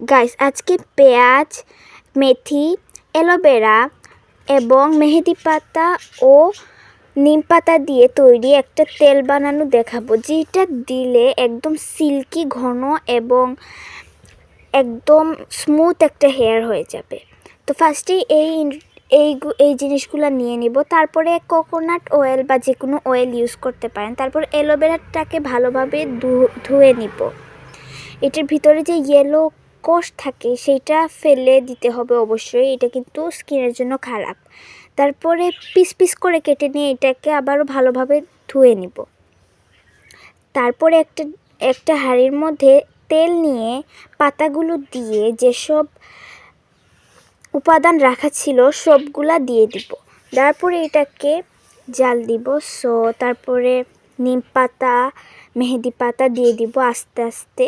Guys আজকে পেঁয়াজ, মেথি, aloe vera এবং মেহেদি পাতা ও নিম পাতা দিয়ে তৈরি একটা তেল বানানো দেখাবো, যেটা দিলে একদম সিল্কি ঘন এবং একদম স্মুথ একটা হেয়ার হয়ে যাবে। তো ফার্স্টেই এই এই এই জিনিসগুলো নিয়ে নিব। তারপরে কোকোনাট অয়েল বা যে কোনো অয়েল ইউজ করতে পারেন। তারপর অ্যালোভেরাটাকে ভালোভাবে ধুয়ে নিব। এটার ভিতরে যে ইয়েলো কোষ থাকে, সেইটা ফেলে দিতে হবে অবশ্যই। এটা কিন্তু স্কিনের জন্য খারাপ। তারপরে পিস পিস করে কেটে নিয়ে এটাকে আবারও ভালোভাবে ধুয়ে নিব। তারপরে একটা একটা হাঁড়ির মধ্যে তেল নিয়ে পাতাগুলো দিয়ে যেসব উপাদান রাখা ছিল সবগুলা দিয়ে দিব। তারপরে এটাকে জাল দিব, সো তারপরে নিম পাতা, মেহেদি পাতা দিয়ে দিব আস্তে আস্তে।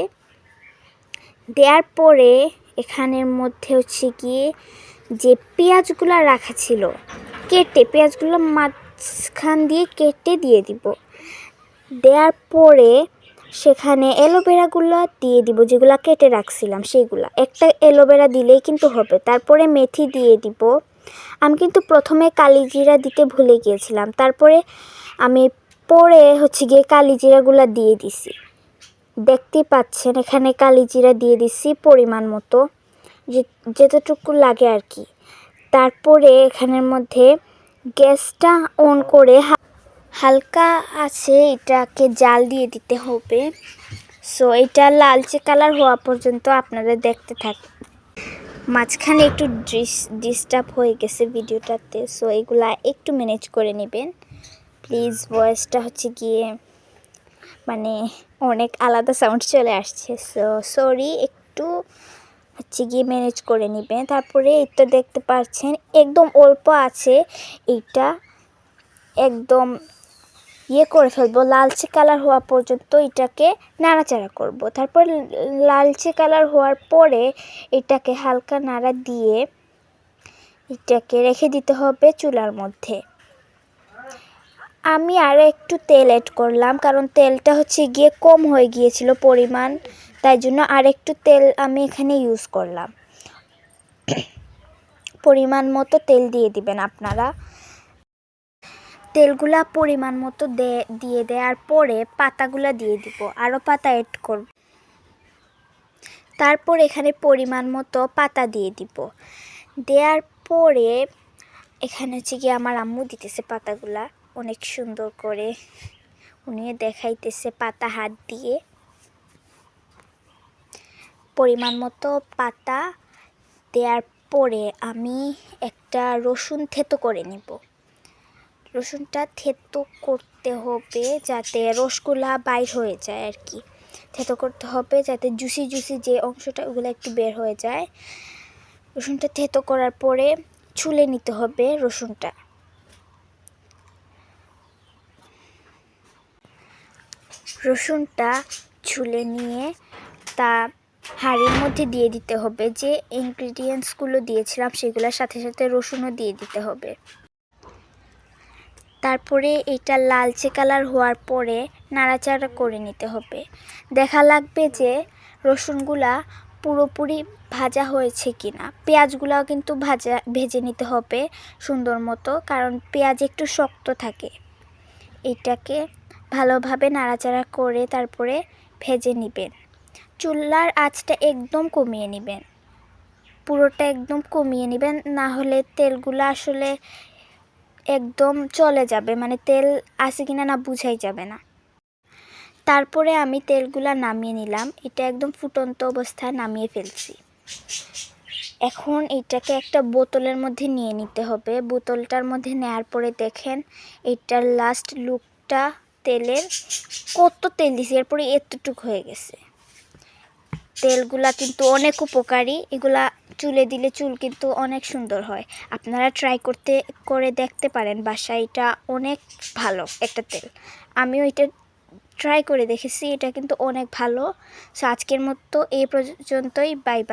দেওয়ার পরে এখানের মধ্যে হচ্ছে গিয়ে যে পেঁয়াজগুলো রাখা ছিল, কেটে, পেঁয়াজগুলো মাঝখান দিয়ে কেটে দিয়ে দিব। দেওয়ার পরে সেখানে অ্যালোভেরাগুলো দিয়ে দিব, যেগুলো কেটে রাখছিলাম সেইগুলো। একটা অ্যালোভেরা দিলেই কিন্তু হবে, তারপরে মেথি দিয়ে দিব। আমি কিন্তু প্রথমে কালিজিরা দিতে ভুলে গিয়েছিলাম, তারপরে আমি পরে হচ্ছে গিয়ে কালিজিরাগুলো দিয়ে দিছি। দেখতেই পাচ্ছেন, এখানে কালিজিরা দিয়ে দিছি পরিমাণ মতো। যেতটুকু লাগে আর কি। তারপরে এখানের মধ্যে গ্যাসটা অন করে হালকা আছে এটাকে জাল দিয়ে দিতে হবে। সো এটা লালচে কালার হওয়া পর্যন্ত আপনারা দেখতে থাকুন মাঝখানে একটু ডিস্টার্ব হয়ে গেছে ভিডিওটাতে। সো এগুলা একটু ম্যানেজ করে নেবেন। প্লিজ ভয়েসটা হচ্ছে গিয়ে মানে অনেক আলাদা সাউন্ড চলে আসছে। সো সরি একটু হচ্ছে গিয়ে ম্যানেজ করে নেবেন। তারপরে এই তো দেখতে পাচ্ছেন, একদম অল্প আছে। এইটা একদম ইয়ে করে ফেলব, লালচে কালার হওয়া পর্যন্ত এটাকে নাড়াচাড়া করব। তারপর লালচে কালার হওয়ার পরে এটাকে হালকা নাড়া দিয়ে এটাকে রেখে দিতে হবে চুলার মধ্যে। আমি আরও একটু তেল অ্যাড করলাম, কারণ তেলটা হচ্ছে গিয়ে কম হয়ে গিয়েছিল পরিমাণ, তাই জন্য আর একটু তেল আমি এখানে ইউজ করলাম। পরিমাণ মতো তেল দিয়ে দিবেন আপনারা। তেলগুলা পরিমাণ মতো দিয়ে দেওয়ার পরে পাতাগুলা দিয়ে দিব আরও পাতা অ্যাড করব। তারপর এখানে পরিমাণ মতো পাতা দিয়ে দিব। দেওয়ার পরে এখানে হচ্ছে গিয়ে আমার আম্মু দিতেছে পাতাগুলা। অনেক সুন্দর করে উনি দেখাইতেছে পাতা হাত দিয়ে। পরিমাণ মতো পাতা দেওয়ার পরে আমি একটা রসুন থেতো করে নিব। রসুনটা থেতো করতে হবে যাতে রসগুলা বাইর হয়ে যায় আর কি থেতো করতে হবে যাতে জুসি জুসি যে অংশটা ওগুলো একটু বের হয়ে যায়। রসুনটা থেতো করার পরে ছুলে নিতে হবে রসুনটা। রসুনটা ছুলে নিয়ে তা হাঁড়ির মধ্যে দিয়ে দিতে হবে। যে ইনগ্রিডিয়েন্টসগুলো দিয়েছিলাম সেগুলোর সাথে সাথে রসুনও দিয়ে দিতে হবে। তারপরে এটা লালচে কালার হওয়ার পরে নাড়াচাড়া করে নিতে হবে। দেখা লাগবে যে রসুনগুলা পুরোপুরি ভাজা হয়েছে কি না পেঁয়াজগুলাও কিন্তু ভাজা, ভেজে নিতে হবে সুন্দর মতো, কারণ পেঁয়াজ একটু শক্ত থাকে। এটাকে ভালোভাবে নাড়াচাড়া করে তারপরে ভেজে নেবেন। চুলার আঁচটা একদম কমিয়ে নেবেন। পুরোটা একদম কমিয়ে নেবেন, না হলে তেলগুলো আসলে একদম চলে যাবে মানে তেল আছে কিনা না বুঝাই যাবে না। তারপরে আমি তেলগুলা নামিয়ে নিলাম। এটা একদম ফুটন্ত অবস্থায় নামিয়ে ফেলছি। এখন এটাকে একটা বোতলের মধ্যে নিয়ে নিতে হবে। বোতলটার মধ্যে নেওয়ার পরে দেখেন, এটার লাস্ট লুকটা তেলের কত তেল দিছি, এরপরে এতটুক হয়ে গেছে। তেলগুলা কিন্তু অনেক উপকারী, এগুলা চুলে দিলে চুল কিন্তু অনেক সুন্দর হয়। আপনারা ট্রাই করতে, করে দেখতে পারেন বাসায় এটা অনেক ভালো একটা তেল। আমিও এটা ট্রাই করে দেখেছি, এটা কিন্তু অনেক ভালো। সো আজকের মতো এই পর্যন্তই বাই বাই